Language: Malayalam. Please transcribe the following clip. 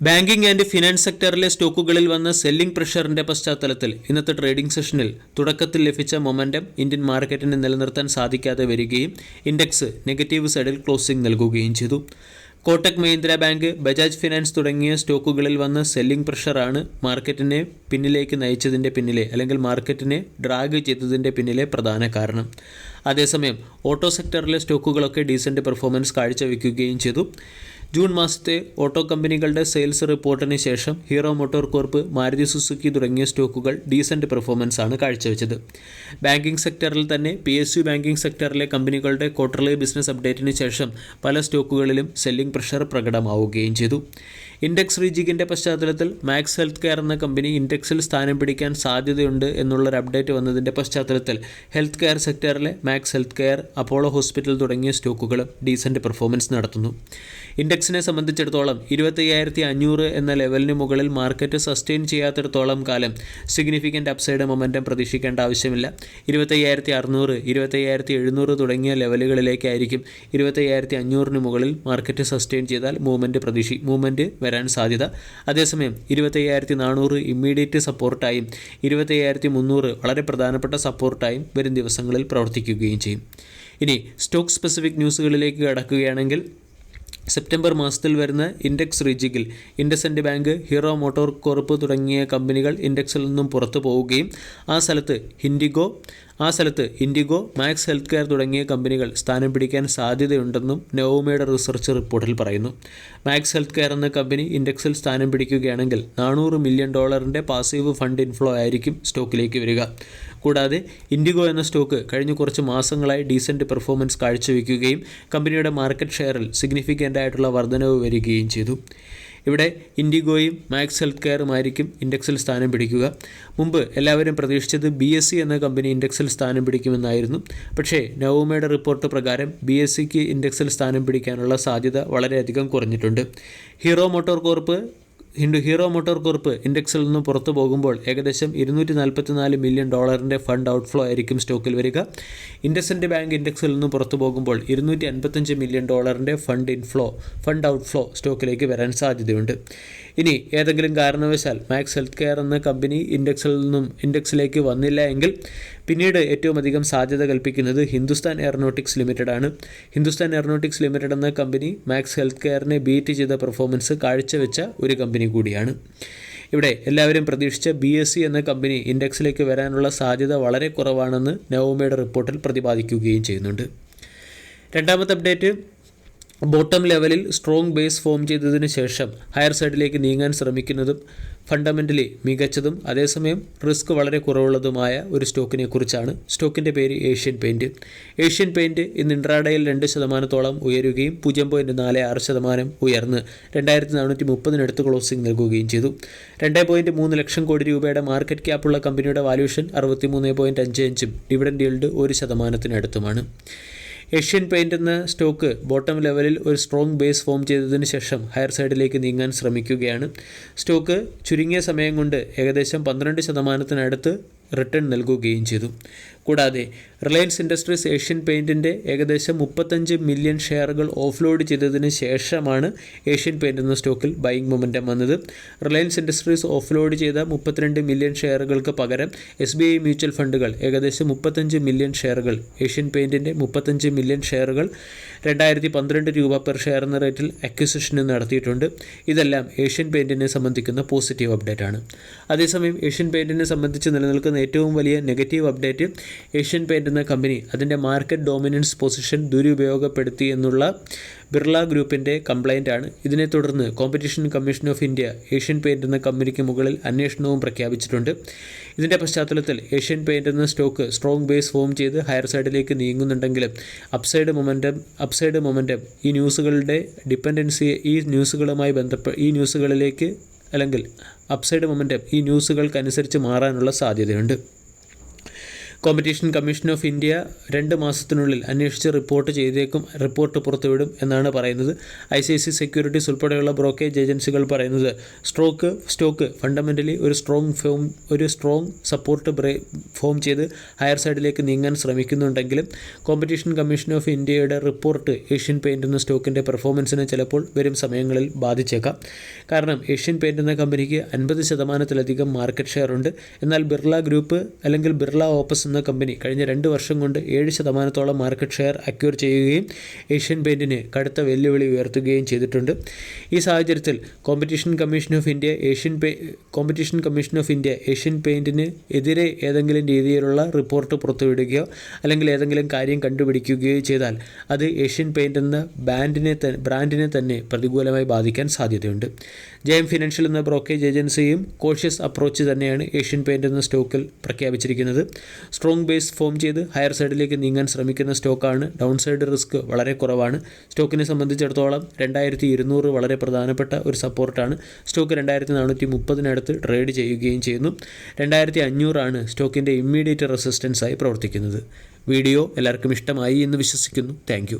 ബാങ്കിംഗ് ആൻഡ് ഫിനാൻസ് സെക്ടറിലെ സ്റ്റോക്കുകളിൽ വന്ന സെല്ലിംഗ് പ്രഷറിന്റെ പശ്ചാത്തലത്തിൽ ഇന്നത്തെ ട്രേഡിംഗ് സെഷനിൽ തുടക്കത്തിൽ ലഭിച്ച മൊമെന്റം ഇന്ത്യൻ മാർക്കറ്റിന് നിലനിർത്താൻ സാധിക്കാതെ വരികയും ഇൻഡെക്സ് നെഗറ്റീവ് സൈഡിൽ ക്ലോസിംഗ് നൽകുകയും ചെയ്തു. കോട്ടക് മഹീന്ദ്ര ബാങ്ക് ബജാജ് ഫിനാൻസ് തുടങ്ങിയ സ്റ്റോക്കുകളിൽ വന്ന സെല്ലിംഗ് പ്രഷറാണ് മാർക്കറ്റിനെ പിന്നിലേക്ക് നയിച്ചതിന്റെ പിന്നിലെ അല്ലെങ്കിൽ മാർക്കറ്റിനെ ഡ്രാഗ് ചെയ്തതിന്റെ പിന്നിലെ പ്രധാന കാരണം. അതേസമയം ഓട്ടോ സെക്ടറിലെ സ്റ്റോക്കുകളൊക്കെ ഡീസന്റ് പെർഫോമൻസ് കാഴ്ചവെക്കുകയും ചെയ്തു. ജൂൺ മാസത്തെ ഓട്ടോ കമ്പനികളുടെ സെയിൽസ് റിപ്പോർട്ടിന് ശേഷം Hero motor corp Maruti Suzuki തുടങ്ങിയ സ്റ്റോക്കുകൾ ഡീസന്റ് പെർഫോമൻസ് ആണ് കാഴ്ചവെച്ചത്. ബാങ്കിംഗ് സെക്ടറിൽ തന്നെ പി എസ് യു ബാങ്കിംഗ് സെക്ടറിലെ കമ്പനികളുടെ ക്വാർട്ടർലി ബിസിനസ് അപ്ഡേറ്റിന് ശേഷം പല സ്റ്റോക്കുകളിലും സെല്ലിംഗ് പ്രഷർ പ്രകടമാവുകയും ചെയ്തു. ഇൻഡെക്സ് റീജിഗിന്റെ പശ്ചാത്തലത്തിൽ മാക്സ് ഹെൽത്ത് കെയർ എന്ന കമ്പനി ഇൻഡെക്സിൽ സ്ഥാനം പിടിക്കാൻ സാധ്യതയുണ്ട് എന്നുള്ളൊരു അപ്ഡേറ്റ് വന്നതിന്റെ പശ്ചാത്തലത്തിൽ health care സെക്ടറിലെ Max health care Apollo hospital തുടങ്ങിയ സ്റ്റോക്കുകളും ഡീസന്റ് പെർഫോമൻസ് നടത്തുന്നു. ഇൻഡെക്സിനെ സംബന്ധിച്ചിടത്തോളം ഇരുപത്തയ്യായിരത്തി അഞ്ഞൂറ് എന്ന ലെവലിന് മുകളിൽ മാർക്കറ്റ് സസ്റ്റെയിൻ ചെയ്യാത്തിടത്തോളം കാലം സിഗ്നിഫിക്കന്റ് അപ്സൈഡ് മൊമെന്റം പ്രതീക്ഷിക്കേണ്ട ആവശ്യമില്ല. ഇരുപത്തയ്യായിരത്തി അറുന്നൂറ് ഇരുപത്തയ്യായിരത്തി എഴുന്നൂറ് തുടങ്ങിയ ലെവലുകളിലേക്കായിരിക്കും ഇരുപത്തയ്യായിരത്തി അഞ്ഞൂറിന് മുകളിൽ മാർക്കറ്റ് സസ്റ്റെയിൻ ചെയ്താൽ മൂവ്മെന്റ് പ്രതീക്ഷി മൂവ്മെന്റ് വരാൻ സാധ്യത. അതേസമയം ഇരുപത്തയ്യായിരത്തി നാനൂറ് ഇമ്മീഡിയറ്റ് സപ്പോർട്ടായും ഇരുപത്തയ്യായിരത്തി മുന്നൂറ് വളരെ പ്രധാനപ്പെട്ട സപ്പോർട്ടായും വരും ദിവസങ്ങളിൽ പ്രവർത്തിക്കുകയും ചെയ്യും. ഇനി സ്റ്റോക്ക് സ്പെസിഫിക് ന്യൂസുകളിലേക്ക് കടക്കുകയാണെങ്കിൽ സെപ്റ്റംബർ മാസത്തിൽ വരുന്ന index റീജിക്കിൽ IndusInd bank Hero motor corp തുടങ്ങിയ കമ്പനികൾ ഇൻഡെക്സിൽ നിന്നും പുറത്തു പോവുകയും ആ സ്ഥലത്ത് ഹിൻഡിഗോ ആ സ്ഥലത്ത് ഇൻഡിഗോ മാക്സ് ഹെൽത്ത് കെയർ തുടങ്ങിയ കമ്പനികൾ സ്ഥാനം പിടിക്കാൻ സാധ്യതയുണ്ടെന്നും നവോമയുടെ റിസർച്ച് റിപ്പോർട്ടിൽ പറയുന്നു. മാക്സ് ഹെൽത്ത് കെയർ എന്ന കമ്പനി ഇൻഡെക്സിൽ സ്ഥാനം പിടിക്കുകയാണെങ്കിൽ നാനൂറ് മില്യൺ ഡോളറിന്റെ പാസീവ് ഫണ്ട് ഇൻഫ്ലോ ആയിരിക്കും സ്റ്റോക്കിലേക്ക് വരിക. കൂടാതെ ഇൻഡിഗോ എന്ന സ്റ്റോക്ക് കഴിഞ്ഞ കുറച്ച് മാസങ്ങളായി ഡീസന്റ് പെർഫോമൻസ് കാഴ്ചവെക്കുകയും കമ്പനിയുടെ മാർക്കറ്റ് ഷെയറിൽ സിഗ്നിഫിക്കന്റ് ആയിട്ടുള്ള വർധനവ് വരികയും ചെയ്തു. ഇവിടെ ഇൻഡിഗോയും മാക്സ് ഹെൽത്ത് കെയറുമായിരിക്കും ഇൻഡെക്സിൽ സ്ഥാനം പിടിക്കുക. മുമ്പ് എല്ലാവരും പ്രതീക്ഷിച്ചത് ബി എസ് സി എന്ന കമ്പനി ഇൻഡെക്സിൽ സ്ഥാനം പിടിക്കുമെന്നായിരുന്നു. പക്ഷേ നവോമയുടെ റിപ്പോർട്ട് പ്രകാരം ബി എസ് സിക്ക് ഇൻഡെക്സിൽ സ്ഥാനം പിടിക്കാനുള്ള സാധ്യത വളരെയധികം കുറഞ്ഞിട്ടുണ്ട്. ഹീറോ മോട്ടോർ കോർപ്പ് ഹിൻഡു ഹീറോ മോട്ടോർ കോർപ്പ് ഇൻഡെക്സിൽ നിന്ന് പുറത്തു പോകുമ്പോൾ ഏകദേശം ഇരുന്നൂറ്റി നാൽപ്പത്തിനാല് മില്യൺ ഡോളറിന്റെ ഫണ്ട് ഔട്ട്ഫ്ലോ ആയിരിക്കും സ്റ്റോക്കിൽ വരിക. ഇൻഡസെൻഡ് ബാങ്ക് ഇൻഡെക്സിൽ നിന്ന് പുറത്തു പോകുമ്പോൾ ഇരുന്നൂറ്റി അൻപത്തഞ്ച് മില്യൺ ഡോളറിന്റെ ഫണ്ട് ഇൻഫ്ലോ ഫണ്ട് ഔട്ട്ഫ്ലോ സ്റ്റോക്കിലേക്ക് വരാൻ സാധ്യതയുണ്ട്. ഇനി ഏതെങ്കിലും കാരണവശാൽ മാക്സ് ഹെൽത്ത് കെയർ എന്ന കമ്പനി ഇൻഡെക്സിൽ നിന്നും ഇൻഡെക്സിലേക്ക് വന്നില്ല എങ്കിൽ പിന്നീട് ഏറ്റവും അധികം സാധ്യത കൽപ്പിക്കുന്നത് ഹിന്ദുസ്ഥാൻ എയറോനോട്ടിക്സ് ലിമിറ്റഡ് ആണ്. ഹിന്ദുസ്ഥാൻ എയറോനോട്ടിക്സ് ലിമിറ്റഡ് എന്ന കമ്പനി മാക്സ് ഹെൽത്ത് കെയറിനെ ബീറ്റ് ചെയ്ത പെർഫോമൻസ് കാഴ്ചവെച്ച ഒരു കമ്പനി കൂടിയാണ്. ഇവിടെ എല്ലാവരും പ്രതീക്ഷിച്ച ബി എസ് സി എന്ന കമ്പനി ഇൻഡെക്സിലേക്ക് വരാനുള്ള സാധ്യത വളരെ കുറവാണെന്ന് നവോമയുടെ റിപ്പോർട്ടിൽ പ്രതിപാദിക്കുകയും ചെയ്യുന്നുണ്ട്. രണ്ടാമത്തെ അപ്ഡേറ്റ് ബോട്ടം ലെവലിൽ സ്ട്രോങ് ബേസ് ഫോം ചെയ്തതിന് ശേഷം ഹയർ സൈഡിലേക്ക് നീങ്ങാൻ ശ്രമിക്കുന്നതും ഫണ്ടമെന്റലി മികച്ചതും അതേസമയം റിസ്ക് വളരെ കുറവുള്ളതുമായ ഒരു സ്റ്റോക്കിനെ കുറിച്ചാണ് സ്റ്റോക്കിന്റെ പേര് ഏഷ്യൻ പെയിന്റ് ഏഷ്യൻ പെയിന്റ് ഇന്ന് ഇൻട്രാഡയിൽ രണ്ട് ശതമാനത്തോളം ഉയരുകയും പൂജ്യം പോയിന്റ് നാല് ആറ് ശതമാനം ഉയർന്ന് രണ്ടായിരത്തി നാനൂറ്റി മുപ്പതിനടുത്ത് ക്ലോസിംഗ് നൽകുകയും ചെയ്തു. രണ്ട് പോയിന്റ് മൂന്ന് ലക്ഷം കോടി രൂപയുടെ മാർക്കറ്റ് ക്യാപ്പുള്ള കമ്പനിയുടെ വാല്യൂഷൻ അറുപത്തി മൂന്ന് പോയിന്റ് അഞ്ച് അഞ്ചും ഡിവിഡൻഡ് ഈൽഡ് ഒരു ശതമാനത്തിനടുത്തുമാണ്. ഏഷ്യൻ പെയിന്റ് എന്ന സ്റ്റോക്ക് ബോട്ടം ലെവലിൽ ഒരു സ്ട്രോങ് ബേസ് ഫോം ചെയ്തതിന് ശേഷം ഹയർ സൈഡിലേക്ക് നീങ്ങാൻ ശ്രമിക്കുകയാണ്. സ്റ്റോക്ക് ചുരുങ്ങിയ സമയം കൊണ്ട് ഏകദേശം പന്ത്രണ്ട് ശതമാനത്തിനടുത്ത് റിട്ടേൺ നൽകുകയും ചെയ്തു. കൂടാതെ റിലയൻസ് ഇൻഡസ്ട്രീസ് ഏഷ്യൻ പെയിന്റിന്റെ ഏകദേശം മുപ്പത്തഞ്ച് മില്യൺ ഷെയറുകൾ ഓഫ്ലോഡ് ചെയ്തതിന് ശേഷമാണ് ഏഷ്യൻ പെയിന്റ് എന്ന സ്റ്റോക്കിൽ ബൈങ് മൊമെന്റം വന്നത്. റിലയൻസ് ഇൻഡസ്ട്രീസ് ഓഫ്ലോഡ് ചെയ്ത മുപ്പത്തിരണ്ട് മില്യൺ ഷെയറുകൾക്ക് പകരം എസ് ബി ഐ മ്യൂച്വൽ ഫണ്ടുകൾ ഏകദേശം മുപ്പത്തഞ്ച് മില്യൺ ഷെയറുകൾ ഏഷ്യൻ പെയിന്റിന്റെ മുപ്പത്തഞ്ച് മില്യൺ ഷെയറുകൾ രണ്ടായിരത്തി പന്ത്രണ്ട് രൂപ പെർ ഷെയർ എന്ന റേറ്റിൽ അക്വിസിഷൻ നടത്തിയിട്ടുണ്ട്. ഇതെല്ലാം ഏഷ്യൻ പെയിന്റിനെ സംബന്ധിക്കുന്ന പോസിറ്റീവ് അപ്ഡേറ്റ് ആണ്. അതേസമയം ഏഷ്യൻ പെയിന്റിനെ സംബന്ധിച്ച് നിലനിൽക്കുന്ന ഏറ്റവും വലിയ നെഗറ്റീവ് അപ്ഡേറ്റ് ഏഷ്യൻ പെയിന്റ് എന്ന കമ്പനി അതിന്റെ മാർക്കറ്റ് ഡോമിനൻസ് പൊസിഷൻ ദുരുപയോഗപ്പെടുത്തി എന്നുള്ള ബിർള ഗ്രൂപ്പിന്റെ കംപ്ലൈന്റ് ആണ്. ഇതിനെ തുടർന്ന് competition commission of India Asian paint എന്ന കമ്പനിക്ക് മുകളിൽ അന്വേഷണവും പ്രഖ്യാപിച്ചിട്ടുണ്ട്. ഇതിന്റെ പശ്ചാത്തലത്തിൽ ഏഷ്യൻ പെയിന്റ് എന്ന സ്റ്റോക്ക് സ്ട്രോങ് ബേസ് ഫോം ചെയ്ത് ഹയർ സൈഡിലേക്ക് നീങ്ങുന്നുണ്ടെങ്കിലും അപ്സൈഡ് മൊമെന്റം അപ്സൈഡ് മൊമെന്റം ഈ ന്യൂസുകളുടെ ഡിപ്പെൻഡൻസിയെ ഈ ന്യൂസുകളുമായി ബന്ധപ്പെട്ട് ഈ ന്യൂസുകളിലേക്ക് അല്ലെങ്കിൽ അപ്സൈഡ് മൊമെന്റം ഈ ന്യൂസുകൾക്കനുസരിച്ച് മാറാനുള്ള സാധ്യതയുണ്ട്. കോമ്പറ്റീഷൻ കമ്മീഷൻ ഓഫ് ഇന്ത്യ രണ്ട് മാസത്തിനുള്ളിൽ അന്വേഷിച്ച് റിപ്പോർട്ട് ചെയ്തേക്കും റിപ്പോർട്ട് പുറത്തുവിടും എന്നാണ് പറയുന്നത്. I C I C securities ഉൾപ്പെടെയുള്ള ബ്രോക്കേജ് ഏജൻസികൾ പറയുന്നത് സ്ട്രോക്ക് സ്റ്റോക്ക് ഫണ്ടമെന്റലി ഒരു സ്ട്രോങ് ഫോം ഒരു സ്ട്രോങ് സപ്പോർട്ട് ഫോം ചെയ്ത് ഹയർ സൈഡിലേക്ക് നീങ്ങാൻ ശ്രമിക്കുന്നുണ്ടെങ്കിലും കോമ്പറ്റീഷൻ കമ്മീഷൻ ഓഫ് ഇന്ത്യയുടെ റിപ്പോർട്ട് ഏഷ്യൻ പെയിന്റ് എന്ന സ്റ്റോക്കിന്റെ പെർഫോമൻസിനെ ചിലപ്പോൾ വരും സമയങ്ങളിൽ ബാധിച്ചേക്കാം. കാരണം ഏഷ്യൻ പെയിന്റ് എന്ന കമ്പനിക്ക് അൻപത് ശതമാനത്തിലധികം മാർക്കറ്റ് ഷെയർ ഉണ്ട്. എന്നാൽ ബിർള ഗ്രൂപ്പ് അല്ലെങ്കിൽ ബിർള ഓപ്പസ് എന്ന കമ്പനി കഴിഞ്ഞ രണ്ട് വർഷം കൊണ്ട് ഏഴ് ശതമാനത്തോളം മാർക്കറ്റ് ഷെയർ അക്യൂർ ചെയ്യുകയും ഏഷ്യൻ പെയിന്റിന് കടുത്ത വെല്ലുവിളി ഉയർത്തുകയും ചെയ്തിട്ടുണ്ട്. ഈ സാഹചര്യത്തിൽ competition commission of India Asian pay competition commission of India Asian പെയിന്റിന് എതിരെ ഏതെങ്കിലും രീതിയിലുള്ള റിപ്പോർട്ട് പുറത്തുവിടുകയോ അല്ലെങ്കിൽ ഏതെങ്കിലും കാര്യം കണ്ടുപിടിക്കുകയോ ചെയ്താൽ അത് ഏഷ്യൻ പെയിന്റ് എന്ന ബാൻഡിനെ ബ്രാൻഡിനെ തന്നെ പ്രതികൂലമായി ബാധിക്കാൻ സാധ്യതയുണ്ട്. ജയം ഫിനാൻഷ്യൽ എന്ന ബ്രോക്കേജ് ഏജൻസിയും കോഷ്യസ് അപ്രോച്ച് തന്നെയാണ് ഏഷ്യൻ പെയിന്റ് എന്ന സ്റ്റോക്കിൽ പ്രഖ്യാപിച്ചിരിക്കുന്നത്. സ്ട്രോങ് ബേസ് ഫോം ചെയ്ത് ഹയർ സൈഡിലേക്ക് നീങ്ങാൻ ശ്രമിക്കുന്ന സ്റ്റോക്കാണ്. ഡൗൺ സൈഡ് റിസ്ക് വളരെ കുറവാണ്. സ്റ്റോക്കിനെ സംബന്ധിച്ചിടത്തോളം രണ്ടായിരത്തി ഇരുന്നൂറ് വളരെ പ്രധാനപ്പെട്ട ഒരു സപ്പോർട്ടാണ്. സ്റ്റോക്ക് രണ്ടായിരത്തി നാനൂറ്റി മുപ്പതിനടുത്ത് ട്രേഡ് ചെയ്യുകയും ചെയ്യുന്നു. രണ്ടായിരത്തി അഞ്ഞൂറാണ് സ്റ്റോക്കിന്റെ ഇമ്മീഡിയറ്റ് റെസിസ്റ്റൻസായി പ്രവർത്തിക്കുന്നത്. വീഡിയോ എല്ലാവർക്കും ഇഷ്ടമായി എന്ന് വിശ്വസിക്കുന്നു. താങ്ക്